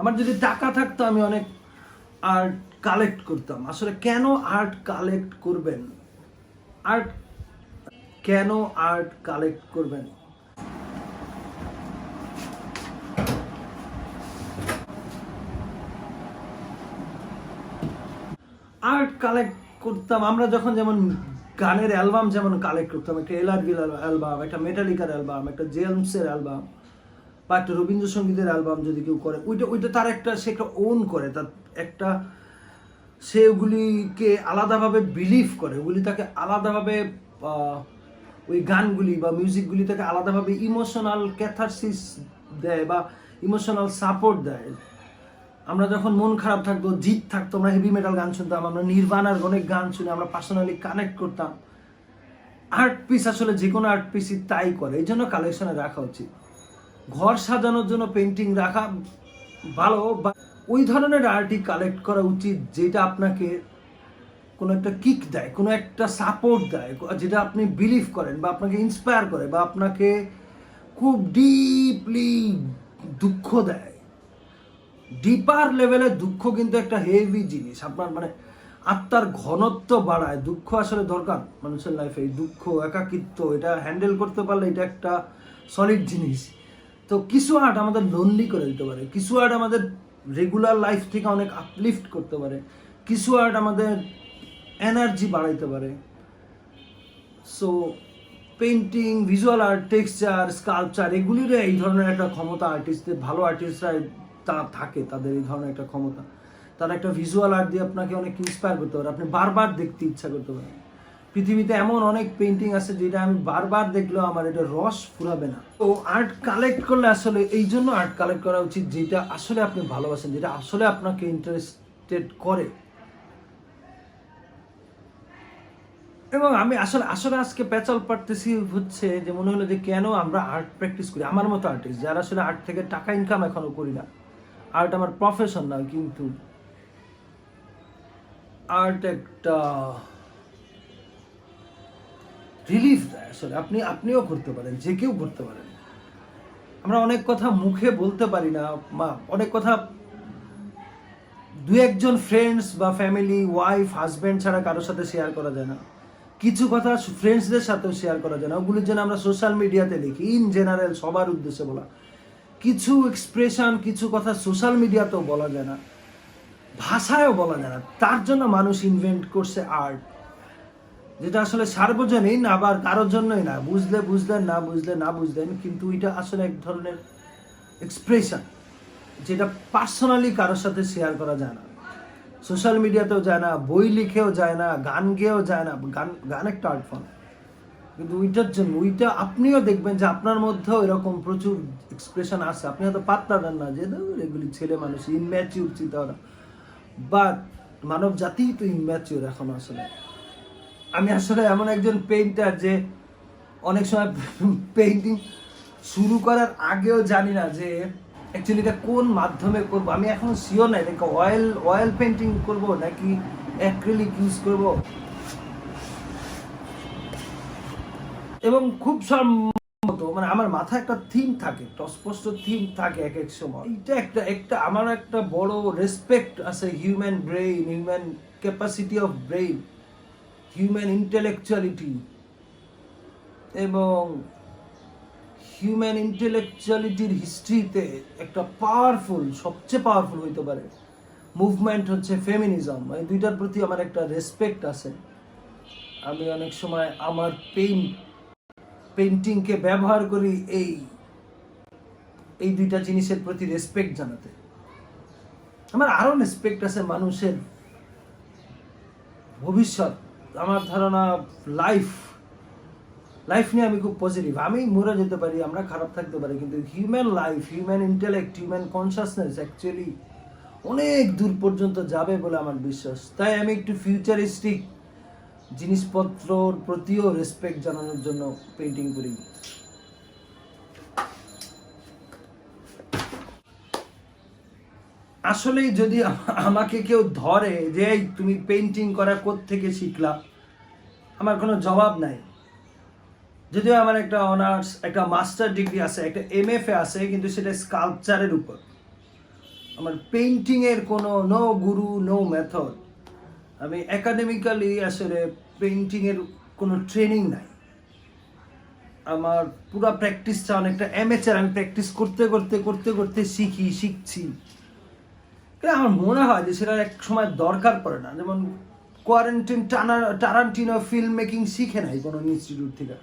আমার যদি টাকা থাকতো, আমি অনেক আর্ট কালেক্ট করতাম। আসলে কেন আর্ট কালেক্ট করবেন? আর্ট কেন আর্ট কালেক্ট করবেন? আর্ট কালেক্ট করতাম, আমরা যখন যেমন গানের অ্যালবাম যেমন কালেক্ট করতাম, একটা এল অ্যালবাম একটা মেটালিকার অ্যালবাম একটা জেমসের অ্যালবাম বা একটা রবীন্দ্রসঙ্গীতের অ্যালবাম যদি কেউ করে, ওইটা ওইটা তার একটা, সে একটা ওন করে, তার একটা, সে ওগুলিকে আলাদাভাবে বিলিভ করে, ওগুলি তাকে আলাদাভাবে ওই গানগুলি বা মিউজিকগুলি তাকে আলাদাভাবে ইমোশনাল ক্যাথারসিস দেয় বা ইমোশনাল সাপোর্ট দেয়। আমরা যখন মন খারাপ থাকতো জিত থাকতো, আমরা হেভি মেটাল গান শুনতাম, আমরা নির্বাণার অনেক গান শুনে আমরা পার্সোনালি কানেক্ট করতাম। আর্ট পিস আসলে যে কোনো আর্ট পিসই তাই করে, এই জন্য কালেকশনে রাখা উচিত। ঘর সাজানোর জন্য পেন্টিং রাখা ভালো বা ওই ধরনের আর্টই কালেক্ট করা উচিত যেটা আপনাকে কোনো একটা কিক দেয়, কোনো একটা সাপোর্ট দেয়, যেটা আপনি বিলিভ করেন বা আপনাকে ইন্সপায়ার করে বা আপনাকে খুব ডিপলি দুঃখ দেয়। ডিপার লেভেলে দুঃখ কিন্তু একটা হেভি জিনিস। আপনার মানে আত্মার ঘনত্ব বাড়ায়। দুঃখ আসলে দরকার মানুষের লাইফে এই দুঃখ, একাকিত্ব, এটা হ্যান্ডেল করতে পারলে এটা একটা সলিড জিনিস। তো কিছু আর্ট আমাদের লোনলি করে দিতে পারে, কিছু আর্ট আমাদের রেগুলার লাইফ থেকে অনেক আপলিফট করতে পারে, কিছু আর্ট আমাদের এনার্জি বাড়াইতে পারে। So painting visual art texture sculpture এগুলির এই ধরনের একটা ক্ষমতা আর্টিস্টদের ভালো আর্টিস্টরা তা থাকে, তাদের এই ধরনের একটা ক্ষমতা। তারা একটা ভিজুয়াল আর্ট দিয়ে আপনাকে অনেক ইন্সপায়ার করতে পারে, আপনি বারবার দেখতে ইচ্ছা করতে পারেন। পৃথিবীতে এমন অনেক পেন্টিং আছে যেটা আমি বারবার দেখলেও আমার এটা রস ফুরাবে না। তো আর্ট কালেক্ট করলে আসলে এই জন্য আর্ট কালেক্ট করা উচিত যেটা আসলে আপনি ভালোবাসেন, যেটা আসলে আপনাকে ইন্টারেস্টেড করে। এবং আমি আসলে আসলে আজকে পেঁচাল পারতেছি হচ্ছে যে মনে হলো যে কেন আমরা আর্ট প্র্যাকটিস করি। আমার মতো আর্টিস্ট যারা আসলে আর্ট থেকে টাকা ইনকাম এখনও করি না। আর্ট আমার প্রফেশন না কিন্তু আর্ট একটা রিলিফ দেয় আসলে আপনি, আপনিও করতে পারেন, যে কেউ করতে পারেন। আমরা অনেক কথা মুখে বলতে পারি না, মা, অনেক কথা দু একজন ফ্রেন্ডস বা ফ্যামিলি ওয়াইফ হাজব্যান্ড ছাড়া কারোর সাথে শেয়ার করা যায় না। কিছু কথা ফ্রেন্ডসদের সাথেও শেয়ার করা যায় না। ওগুলির জন্য আমরা সোশ্যাল মিডিয়াতে লিখি ইন জেনারেল সবার উদ্দেশ্যে বলা। কিছু এক্সপ্রেশন কিছু কথা সোশ্যাল মিডিয়াতেও বলা যায় না। ভাষায়ও বলা যায় না। তার জন্য মানুষ ইনভেন্ট করছে আর্ট যেটা আসলে সার্বজনীন, আবার কারোর জন্যই না। বুঝলে বুঝলেন, না বুঝলে না বুঝলেন, কিন্তু এটা আসলে এক ধরনের এক্সপ্রেশন যেটা পার্সোনালি কারোর সাথে শেয়ার করা যায় না। সোশ্যাল মিডিয়াতেও যায় না, বই লিখেও যায় না, গান গেয়েও যায় না, গান গান একটা আর্ট ফর্ম কিন্তু ওইটার জন্য, ওইটা আপনিও দেখবেন যে আপনার মধ্যেও এরকম প্রচুর এক্সপ্রেশন আছে। আপনি হয়তো পাত্তা দেন না যে এগুলি ছেলে মানুষ ইনম্যাচিউর চিন্তাভাবনা বাট মানব জাতিই তো ইনম্যাচিউর এখন আসলে। আমি আসলে এমন একজন পেইন্টার যে অনেক সময় পেইন্টিং শুরু করার আগেও জানি না যে অ্যাকচুয়ালি এটা কোন মাধ্যমে করব। আমি এখন শিওর না এটাকে অয়েল অয়েল পেন্টিং করব নাকি অ্যাক্রিলিক ইউজ করব। এবং খুব সম্মত মানে আমার মাথায় একটা থিম থাকে একটা অস্পষ্ট থিম থাকে এক এক সময়। এটা একটা একটা আমার একটা বড় রেসপেক্ট আছে human brain human capacity of brain human intellectuality এবং হিউম্যান ইন্টেলেকচুয়ালিটির হিস্ট্রিতে একটা পাওয়ারফুল সবচেয়ে পাওয়ারফুল হইতে পারে মুভমেন্ট হচ্ছে ফেমিনিজম এই দুইটার প্রতি আমার একটা রেসপেক্ট আছে। আমি অনেক সময় আমার পেইন্ট পেন্টিংকে ব্যবহার করি এই এই দুইটা জিনিসের প্রতি রেসপেক্ট জানাতে। আমার আরও রেসপেক্ট আছে মানুষের ভবিষ্যৎ। আমার ধারণা লাইফ লাইফ নিয়ে আমি খুব পজিটিভ আমি মরে যেতে পারি, আমরা খারাপ থাকতে পারি, কিন্তু human life human intellect human consciousness actually অনেক দূর পর্যন্ত যাবে বলে আমার বিশ্বাস। তাই আমি একটু ফিউচারিস্টিক জিনিসপত্রর প্রতিও রেসপেক্ট জানানোর জন্য পেন্টিং করি। আসলেই যদি আমাকে কেউ ধরে যে "এই, তুমি পেন্টিং করা থেকে শিখলা? আমার কোনো জবাব নাই। যদিও আমার একটা অনার্স একটা মাস্টার ডিগ্রি আছে একটা এম এফ এ আছে কিন্তু সেটা স্কাল্পচারের উপর। আমার পেইন্টিংয়ের কোনো নো গুরু নো মেথড আমি একাডেমিক্যালি আসলে পেইন্টিংয়ের কোনো ট্রেনিং নাই। আমার পুরো প্র্যাকটিসটা অনেকটা অ্যামেচার আমি প্র্যাকটিস করতে করতে করতে করতে শিখি শিখছি। কিন্তু আমার মনে হয় যে সেটা এক সময় দরকার পড়ে না। যেমন কোয়ারেন্টিন টানা টারান্টিনো ফিল্ম মেকিং শিখে নাই কোনো ইনস্টিটিউট থেকে।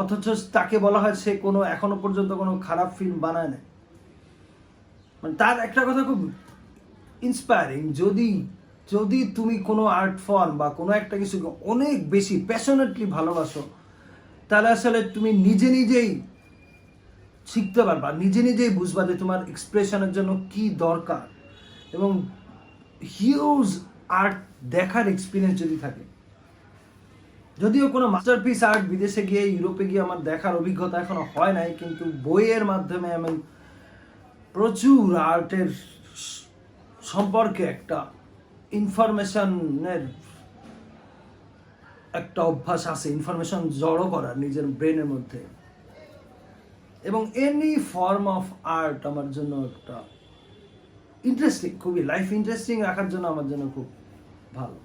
অথচ তাকে বলা হয় সে কোনো এখনও পর্যন্ত কোনো খারাপ ফিল্ম বানায় নাই। মানে তার একটা কথা খুব ইন্সপায়ারিং যদি যদি তুমি কোনো আর্ট ফর্ম বা কোনো একটা কিছু অনেক বেশি প্যাশনেটলি ভালোবাসো, তাহলে আসলে তুমি নিজে নিজেই শিখতে পারবা, নিজে নিজেই বুঝবা যে তোমার এক্সপ্রেশনের জন্য কি দরকার। এবং হিউজ আর্ট দেখার এক্সপিরিয়েন্স যদি থাকে। যদিও কোনো মাস্টারপিস আর্ট বিদেশে গিয়ে, ইউরোপে গিয়ে আমার দেখার অভিজ্ঞতা এখনও হয় নাই, কিন্তু বইয়ের মাধ্যমে আমি প্রচুর আর্টের সম্পর্কে একটা ইনফরমেশনের একটা অভ্যাস আছে ইনফরমেশন জড়ো করার নিজের ব্রেনের মধ্যে। এবং এনি ফর্ম অফ আর্ট আমার জন্য একটা ইন্টারেস্টিং খুবই লাইফ ইন্টারেস্টিং রাখার জন্য আমার জন্য খুব ভালো।